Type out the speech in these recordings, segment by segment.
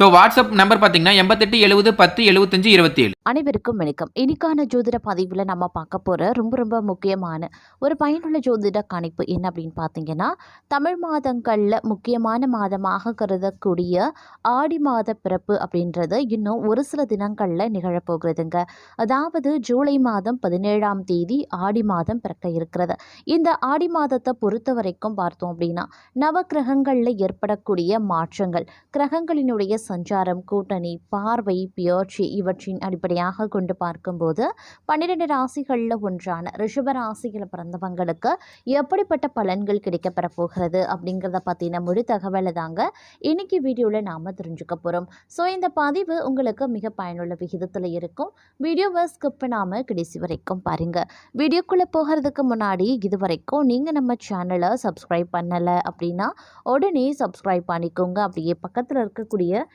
So WhatsApp number பார்த்தீங்கன்னா எண்பத்தெட்டு எழுபது பத்து எழுபத்தஞ்சு இருபத்தி ஏழு அனைவருக்கும் வணக்கம். இன்னைக்கான ஜோதிட பதிவில் நம்ம பார்க்க போகிற ரொம்ப ரொம்ப முக்கியமான ஒரு பயனுள்ள ஜோதிட கணிப்பு என்ன அப்படின்னு பார்த்தீங்கன்னா தமிழ் மாதங்களில் முக்கியமான மாதமாக கருதக்கூடிய ஆடி மாத பிறப்பு அப்படின்றது இன்னும் ஒரு சில தினங்களில் நிகழப்போகிறதுங்க அதாவது ஜூலை மாதம் பதினேழாம் தேதி ஆடி மாதம் பிறக்க இருக்கிறது. இந்த ஆடி மாதத்தை பொறுத்த வரைக்கும் பார்த்தோம் அப்படின்னா நவ கிரகங்களில் ஏற்படக்கூடிய மாற்றங்கள் கிரகங்களினுடைய சஞ்சாரம் கூட்டணி பார்வை பியர்ச்சி இவற்றின் அடிப்படையாக கொண்டு பார்க்கும்போது பன்னிரெண்டு ராசிகளில் ஒன்றான ரிஷப ராசியில் பிறந்தவங்களுக்கு எப்படிப்பட்ட பலன்கள் கிடைக்கப்பெற போகிறது அப்படிங்கிறத பற்றின முழு தகவலை தாங்க இன்னைக்கு வீடியோவில் நாம் தெரிஞ்சுக்க போகிறோம் ஸோ இந்த பதிவு உங்களுக்கு மிக பயனுள்ள விகிதத்தில் இருக்கும். வீடியோவை ஸ்கிப் பண்ணாமல் கடைசி வரைக்கும் பாருங்கள் வீடியோக்குள்ளே போகிறதுக்கு முன்னாடி இது வரைக்கும் நீங்கள் நம்ம சேனலை சப்ஸ்கிரைப் பண்ணலை அப்படின்னா உடனே சப்ஸ்கிரைப் பண்ணிக்கோங்க. அப்படியே பக்கத்தில் இருக்கக்கூடிய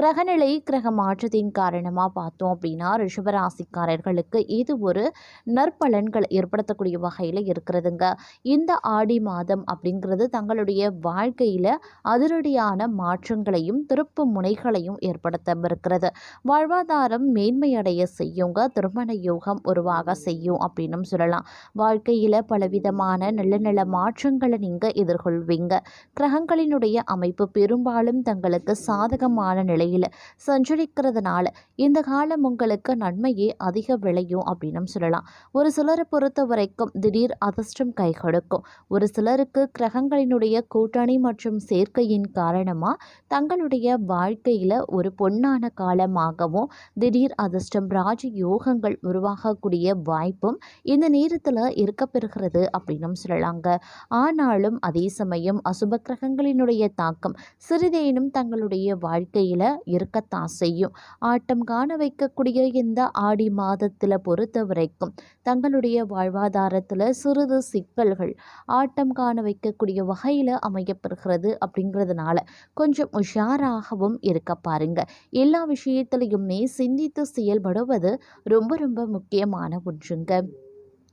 கிரகநிலை கிரக மாற்றத்தின் காரணமாக பார்த்தோம் அப்படின்னா ரிஷபராசிக்காரர்களுக்கு இது ஒரு நற்பலன்கள் ஏற்படுத்தக்கூடிய வகையில் இருக்கிறதுங்க. இந்த ஆடி மாதம் அப்படிங்கிறது தங்களுடைய வாழ்க்கையில் அதிரடியான மாற்றங்களையும் திருப்பு முனைகளையும் ஏற்படுத்தவிருக்கிறது வாழ்வாதாரம் மேன்மையடைய செய்யுங்க. திருமண யோகம் உருவாக செய்யும் அப்படின்னும் சொல்லலாம். வாழ்க்கையில் பலவிதமான நல்ல நல்ல மாற்றங்களை நீங்கள் எதிர்கொள்வீங்க. கிரகங்களினுடைய அமைப்பு பெரும்பாலும் தங்களுக்கு சாதகமான நிலை நிலையில் சஞ்சரிக்கிறதுனால இந்த காலம் உங்களுக்கு நன்மையே அதிக விளையும் அப்படின்னும் சொல்லலாம். ஒரு சிலரை பொறுத்த வரைக்கும் திடீர் அதிர்ஷ்டம் கை கொடுக்கும். ஒரு சிலருக்கு கிரகங்களினுடைய கூட்டணி மற்றும் சேர்க்கையின் காரணமாக தங்களுடைய வாழ்க்கையில் ஒரு பொன்னான காலமாகவும் திடீர் அதிர்ஷ்டம் ராஜ யோகங்கள் உருவாகக்கூடிய வாய்ப்பும் இந்த நேரத்தில் இருக்கப்பெறுகிறது அப்படின்னும் சொல்லலாங்க. ஆனாலும் அதே சமயம் அசுப கிரகங்களினுடைய தாக்கம் சிறிதேனும் தங்களுடைய வாழ்க்கையில் இருக்கத்தான் செய்யும். ஆட்டம் காண வைக்கக்கூடிய இந்த ஆடி மாதத்தில் பொறுத்த வரைக்கும் தங்களுடைய வாழ்வாதாரத்தில் சிறிது சிக்கல்கள் ஆட்டம் காண வைக்கக்கூடிய வகையில் அமையப்படுகிறது அப்படிங்கிறதுனால கொஞ்சம் உஷாராகவும் இருக்க பாருங்க. எல்லா விஷயத்திலையுமே சிந்தித்து செயல்படுவது ரொம்ப ரொம்ப முக்கியமான ஒன்றுங்க.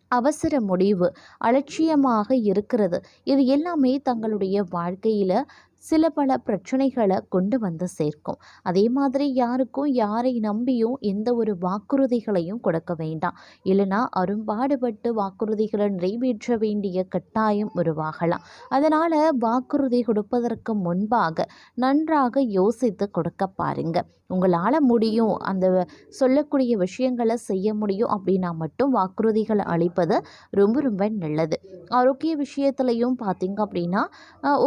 அவசர முடிவு அலட்சியமாக இருக்கிறது. இது எல்லாமே தங்களுடைய வாழ்க்கையில் சில பல பிரச்சனைகளை கொண்டு வந்து சேர்க்கும். அதே மாதிரி யாருக்கும் யாரை நம்பியும் எந்த ஒரு வாக்குறுதிகளையும் கொடுக்க வேண்டாம். இல்லைனா அரும்பாடுபட்டு வாக்குறுதிகளை நிறைவேற்ற வேண்டிய கட்டாயம் உருவாகலாம். அதனால் வாக்குறுதி கொடுப்பதற்கு முன்பாக நன்றாக யோசித்து கொடுக்க பாருங்க. உங்களால் முடியும். அந்த சொல்லக்கூடிய விஷயங்களை செய்ய முடியும் அப்படின்னா மட்டும் வாக்குறுதிகளை அளிப்பது ரொம்ப ரொம்ப நல்லது. ஆரோக்கிய விஷயத்துலையும் பார்த்திங்க அப்படின்னா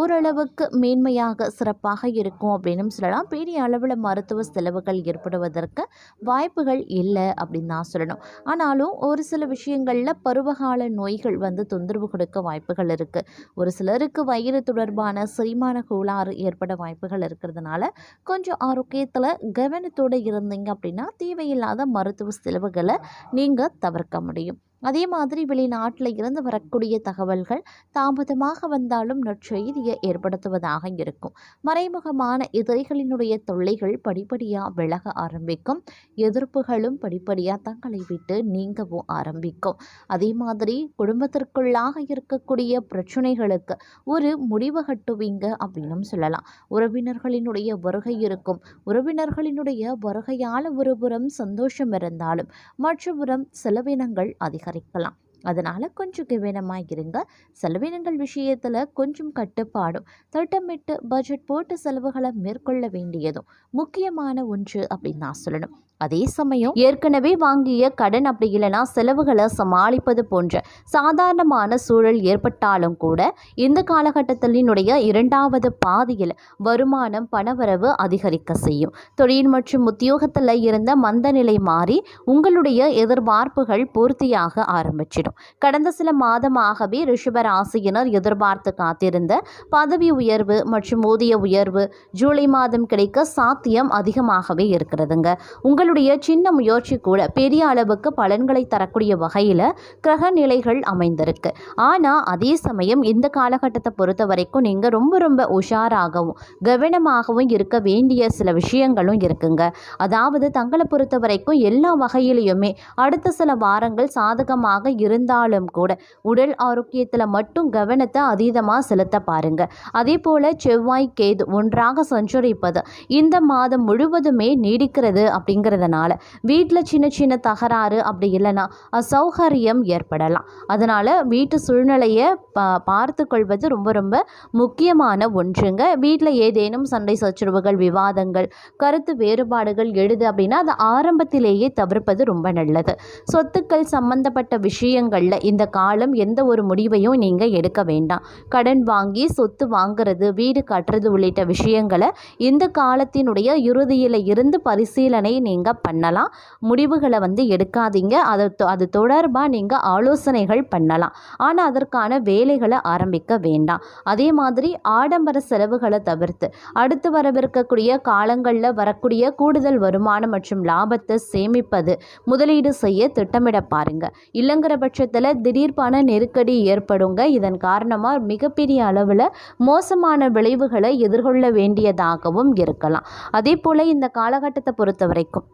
ஓரளவுக்கு ஓரளவுக்கு மேன்மையாக சிறப்பாக இருக்கும் அப்படின்னு சொல்லலாம். பெரிய அளவில் மருத்துவ செலவுகள் ஏற்படுவதற்கு வாய்ப்புகள் இல்லை அப்படின்னு தான் சொல்லணும். ஆனாலும் ஒரு சில விஷயங்களில் பருவகால நோய்கள் வந்து தொந்தரவு கொடுக்க வாய்ப்புகள் இருக்குது ஒரு சிலருக்கு வயிறு தொடர்பான செரிமான கோளாறு ஏற்பட வாய்ப்புகள் இருக்கிறதுனால கொஞ்சம் ஆரோக்கியத்தில் கவனத்தோடு இருந்தீங்க அப்படின்னா தேவையில்லாத மருத்துவ செலவுகளை நீங்கள் தவிர்க்க முடியும். அதே மாதிரி வெளிநாட்டில் இருந்து வரக்கூடிய தகவல்கள் தாமதமாக வந்தாலும் நற்செய்தியை ஏற்படுத்துவதாக இருக்கும். மறைமுகமான எதிரிகளினுடைய தொல்லைகள் படிப்படியாக விலக ஆரம்பிக்கும். எதிர்ப்புகளும் படிப்படியாக தங்களை விட்டு நீங்கவும் ஆரம்பிக்கும். அதே மாதிரி குடும்பத்திற்குள்ளாக இருக்கக்கூடிய பிரச்சனைகளுக்கு ஒரு முடிவு கட்டுவீங்க அப்படின்னும் சொல்லலாம். உறவினர்களினுடைய வருகை இருக்கும். உறவினர்களினுடைய வருகையால் ஒருபுறம் சந்தோஷம் இருந்தாலும் மற்றபுறம் செலவினங்கள் அதிகம் அதிகரிக்கலாம் அதனால் கொஞ்சம் கவனமாக இருங்க. செலவினங்கள் விஷயத்தில் கொஞ்சம் கட்டுப்பாடும். திட்டமிட்டு பட்ஜெட் போட்டு செலவுகளை மேற்கொள்ள வேண்டியதும் முக்கியமான ஒன்று அப்படின்னு நான் சொல்லணும். அதே சமயம் ஏற்கனவே வாங்கிய கடன் அப்படி இல்லைன்னா செலவுகளை சமாளிப்பது போன்ற சாதாரணமான சூழல் ஏற்பட்டாலும் கூட இந்த காலகட்டத்தினுடைய இரண்டாவது பாதியில் வருமானம் பணவரவு அதிகரிக்க செய்யும். தொழில் மற்றும் உத்தியோகத்தில் இருந்த மந்த நிலை மாறி உங்களுடைய எதிர்பார்ப்புகள் பூர்த்தியாக ஆரம்பிச்சிடும். கடந்த சில மாதமாகவே ரிஷப ராசியினர் எதிர்பார்த்து காத்திருந்த பதவி உயர்வு மற்றும் ஊதிய உயர்வு ஜூலை மாதம் கிடைக்க சாத்தியம் அதிகமாகவே இருக்கிறதுங்க. உங்களுடைய சின்ன முயற்சி கூட பெரிய அளவுக்கு பலன்களை தரக்கூடிய வகையில் கிரக நிலைகள் அமைந்திருக்கு. ஆனால் அதே சமயம் இந்த காலகட்டத்தை பொறுத்த வரைக்கும் நீங்கள் ரொம்ப ரொம்ப உஷாராகவும் கவனமாகவும் இருக்க வேண்டிய சில விஷயங்களும் இருக்குங்க. அதாவது தங்களை பொறுத்த வரைக்கும் எல்லா வகையிலையுமே அடுத்த சில வாரங்கள் சாதகமாக இருந்தாலும் கூட உடல் ஆரோக்கியத்தில் மட்டும் கவனத்தை அதீதமாக செலுத்த பாருங்க. அதே போல் செவ்வாய் கேது ஒன்றாக சஞ்சரிப்பது இந்த மாதம் முழுவதுமே நீடிக்கிறது அப்படிங்கிறதுனால வீட்டில் சின்ன சின்ன தகராறு அப்படி இல்லைன்னா அசௌகரியம் ஏற்படலாம். அதனால் வீட்டு சூழ்நிலையை பா பார்த்து கொள்வது ரொம்ப ரொம்ப முக்கியமான ஒன்றுங்க. வீட்டில் ஏதேனும் சண்டை சச்சரவுகள் விவாதங்கள் கருத்து வேறுபாடுகள் எழுது அப்படின்னா அதை ஆரம்பத்திலேயே தவிர்ப்பது ரொம்ப நல்லது. சொத்துக்கள் சம்பந்தப்பட்ட விஷயங்களில் இந்த காலம் எந்த ஒரு முடிவையும் நீங்கள் எடுக்க வேண்டாம். கடன் வாங்கி சொத்து வாங்குறது வீடு கட்டுறது உள்ளிட்ட விஷயங்களை இந்த காலத்தினுடைய இறுதியில் இருந்து பரிசீலனை நீங்கள் பண்ணலாம். முடிவுகளை வந்து எடுக்காதீங்க. அது அது தொடர்பாக நீங்கள் ஆலோசனைகள் பண்ணலாம். ஆனால் அதற்கான வேலைகளை ஆரம்பிக்க வேண்டாம். அதே மாதிரி ஆடம்பர செலவுகளை தவிர்த்து அடுத்து வரவிருக்கக்கூடிய காலங்களில் வரக்கூடிய கூடுதல் வருமானம் மற்றும் லாபத்தை சேமிப்பது முதலீடு செய்ய திட்டமிட பாருங்க. இல்லைங்கிற பட்சத்தில் திடீர் பண நெருக்கடி ஏற்படுங்க. இதன் காரணமாக மிகப்பெரிய அளவில் மோசமான விளைவுகளை எதிர்கொள்ள வேண்டியதாகவும் இருக்கலாம். அதே போல் இந்த காலகட்டத்தை பொறுத்த வரைக்கும்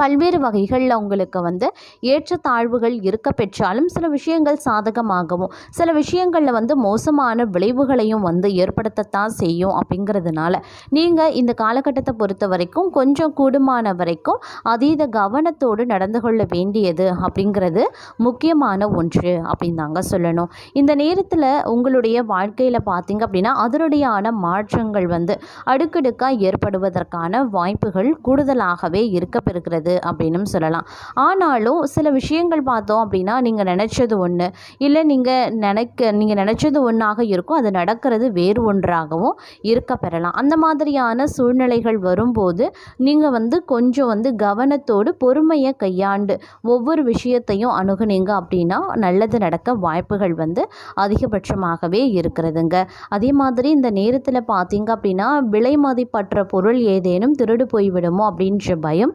பல்வேறு வகைகளில் உங்களுக்கு வந்து ஏற்றத்தாழ்வுகள் இருக்க பெற்றாலும் சில விஷயங்கள் சாதகமாகவும் சில விஷயங்களில் வந்து மோசமான விளைவுகளையும் வந்து ஏற்படுத்தத்தான் செய்யும் அப்படிங்கிறதுனால. நீங்கள் இந்த காலகட்டத்தை பொறுத்த வரைக்கும் கொஞ்சம் கூடுமான வரைக்கும் அதீத கவனத்தோடு நடந்து கொள்ள வேண்டியது அப்படிங்கிறது முக்கியமான ஒன்று அப்படின்னு தாங்க சொல்லணும். இந்த நேரத்தில் உங்களுடைய வாழ்க்கையில் பார்த்தீங்க அப்படின்னா அதனுடையான மாற்றங்கள் வந்து அடுக்கடுக்காக ஏற்படுவதற்கான வாய்ப்புகள் கூடுதலாகவே இருக்கப்பெறுகிறது. பெறுகிறது அப்படின்னும் சொல்லலாம். ஆனாலும் சில விஷயங்கள் பார்த்தோம் அப்படின்னா நீங்கள் நினச்சது ஒன்று இல்லை நீங்கள் நினைக்க நீங்கள் நினச்சது ஒன்றாக இருக்கும். அது நடக்கிறது வேறு ஒன்றாகவும் இருக்க பெறலாம். அந்த மாதிரியான சூழ்நிலைகள் வரும்போது நீங்கள் வந்து கொஞ்சம் வந்து கவனத்தோடு பொறுமையை கையாண்டு ஒவ்வொரு விஷயத்தையும் அணுகுனீங்க அப்படின்னா நல்லது நடக்க வாய்ப்புகள் வந்து அதிகபட்சமாகவே இருக்கிறதுங்க. அதே மாதிரி இந்த நேரத்தில் பார்த்தீங்க அப்படின்னா விலை மதிப்பற்ற பொருள் ஏதேனும் திருடு போய்விடுமோ அப்படின்ற பயம்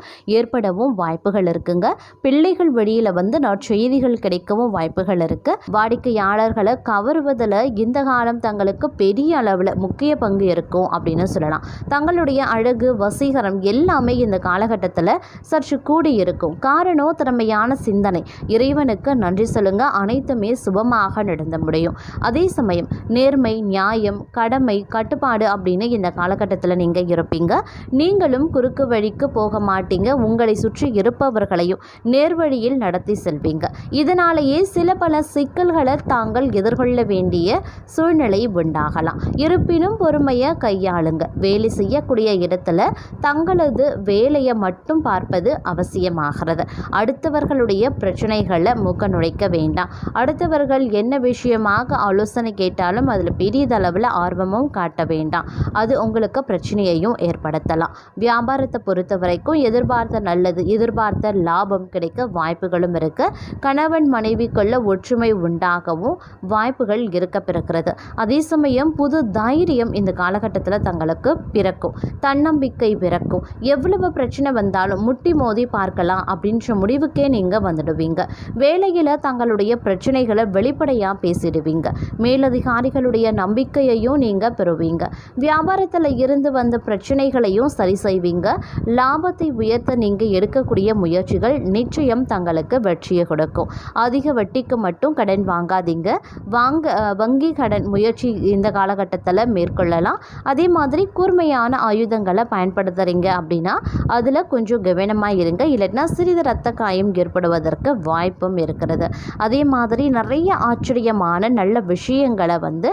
ஏற்படவும் வாய்ப்புகள் இருக்குங்க. பிள்ளைகள் வழியில் வந்து நற்செய்திகள் கிடைக்கவும் வாய்ப்புகள் இருக்கு. வாடிக்கையாளர்களை கவருவதில் இந்த காலம் தங்களுக்கு பெரிய அளவில் முக்கிய பங்கு இருக்கும் அப்படின்னு சொல்லலாம். தங்களுடைய அழகு வசீகரம் எல்லாமே இந்த காலகட்டத்தில் சற்று கூடி இருக்கும். காரணம் திறமையான சிந்தனை. இறைவனுக்கு நன்றி சொல்லுங்க. அனைத்துமே சுபமாக நடந்து முடியும். அதே சமயம் நேர்மை நியாயம் கடமை கட்டுப்பாடு அப்படின்னு இந்த காலகட்டத்தில் நீங்கள் இருப்பீங்க. நீங்களும் குறுக்கு வழிக்கு போக மாட்டீங்க. உங்கள் சுற்றி இருப்பவர்களையும் நேர்வழியில் நடத்தி செல்வீங்க. இதனாலேயே சில பல சிக்கல்களை தாங்கள் எதிர்கொள்ள வேண்டிய சூழ்நிலை உண்டாகலாம். இருப்பினும் பொறுமையை கையாளுங்க. வேலை செய்யக்கூடிய இடத்துல தங்களது வேலையை மட்டும் பார்ப்பது அவசியமாகிறது. அடுத்தவர்களுடைய பிரச்சனைகளை மூக்க நுழைக்க வேண்டாம். அடுத்தவர்கள் என்ன விஷயமாக ஆலோசனை கேட்டாலும் அதில் பெரியதளவில் ஆர்வமும் காட்ட வேண்டாம். அது உங்களுக்கு பிரச்சனையையும் ஏற்படுத்தலாம். வியாபாரத்தை பொறுத்த வரைக்கும் எதிர்பார்த்த அல்லது எதிர்பார்த்த லாபம் கிடைக்க வாய்ப்புகளும் இருக்கு. கணவன் மனைவிக்குள்ள ஒற்றுமை உண்டாகவும் வாய்ப்புகள் இருக்க பிறக்கிறது. அதே சமயம் புது தைரியம் இந்த காலகட்டத்தில் தங்களுக்கு பிறக்கும். தன்னம்பிக்கை பிறக்கும். எவ்வளவு பிரச்சனை வந்தாலும் முட்டி மோதி பார்க்கலாம் அப்படின்ற முடிவுக்கே நீங்கள் வந்துடுவீங்க. வேலையில் தங்களுடைய பிரச்சனைகளை வெளிப்படையாக பேசிடுவீங்க. மேலதிகாரிகளுடைய நம்பிக்கையையும் நீங்கள் பெறுவீங்க. வியாபாரத்தில் இருந்து வந்த பிரச்சனைகளையும் சரி செய்வீங்க. லாபத்தை உயர்த்த நீங்கள் எடுக்கக்கூடிய முயற்சிகள் நிச்சயம் தங்களுக்கு வெற்றியை கொடுக்கும். அதிக வட்டிக்கு மட்டும் கடன் வாங்காதீங்க. வாங்க வங்கி கடன் முயற்சி இந்த காலகட்டத்தில் மேற்கொள்ளலாம். அதே மாதிரி கூர்மையான ஆயுதங்களை பயன்படுத்துகிறீங்க அப்படின்னா அதில் கொஞ்சம் கவனமாக இருங்க. இல்லைன்னா சிறிது ரத்த காயம் ஏற்படுவதற்கு வாய்ப்பும் இருக்கிறது. அதே மாதிரி நிறைய ஆச்சரியமான நல்ல விஷயங்களை வந்து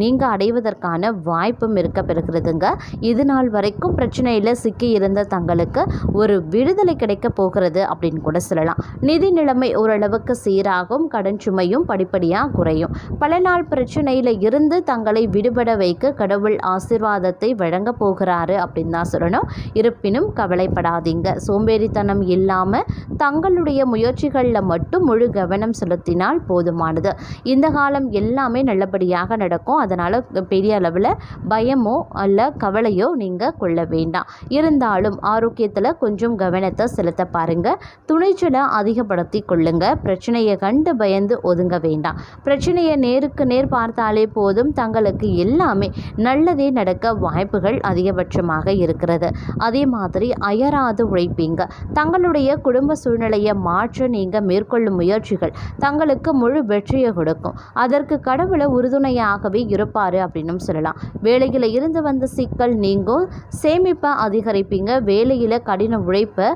நீங்கள் அடைவதற்கான வாய்ப்பும் இருக்க பெறுகிறதுங்க. இது நாள் வரைக்கும் பிரச்சனையில் சிக்கி இருந்த தங்களுக்கு ஒரு விடுதலை கிடைக்க போகிறது அப்படின்னு கூட சொல்லலாம். நிதி நிலைமை ஓரளவுக்கு சீராகும் கடன் சுமையும் படிப்படியாக குறையும். பல நாள் பிரச்சனையில் இருந்து தங்களை விடுபட வைக்க கடவுள் ஆசிர்வாதத்தை வழங்க போகிறாரு அப்படின்னு தான் சொல்லணும். இருப்பினும் கவலைப்படாதீங்க. சோம்பேறித்தனம் இல்லாமல் தங்களுடைய முயற்சிகளில் மட்டும் முழு கவனம் செலுத்தினால் போதுமானது. இந்த காலம் எல்லாமே நல்லபடியாக நடக்கும். அதனால் பெரிய அளவில் பயமோ அல்ல கவலையோ நீங்கள் கொள்ள வேண்டாம். இருந்தாலும் ஆரோக்கியத்தில் கொஞ்சம் கொஞ்சம் கவனத்தை செலுத்த பாருங்க. துணிச்சலை அதிகப்படுத்தி கொள்ளுங்க. பிரச்சனையை கண்டு பயந்து ஒதுங்க வேண்டாம். பிரச்சனையை நேருக்கு நேர் பார்த்தாலே போதும். தங்களுக்கு எல்லாமே நல்லதே நடக்க வாய்ப்புகள் அதிகபட்சமாக இருக்கிறது. அதே மாதிரி அயராது உழைப்பீங்க. தங்களுடைய குடும்ப சூழ்நிலையை மாற்ற நீங்கள் மேற்கொள்ளும் முயற்சிகள் தங்களுக்கு முழு வெற்றியை கொடுக்கும். அதற்கு கடவுளை உறுதுணையாகவே இருப்பார் அப்படின்னு சொல்லலாம். வேலையில் இருந்து வந்த சிக்கல் நீங்கும். சேமிப்பை அதிகரிப்பீங்க. வேலையில் கடின உழைப்பை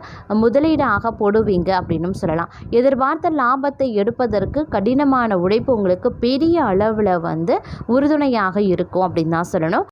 முதலீடாக போடுவீங்க அப்படின்னும் சொல்லலாம். எதிர்பார்த்த லாபத்தை எடுப்பதற்கு கடினமான உழைப்பு உங்களுக்கு பெரிய அளவில் வந்து உறுதுணையாக இருக்கும் அப்படின்னு தான் சொல்லணும்.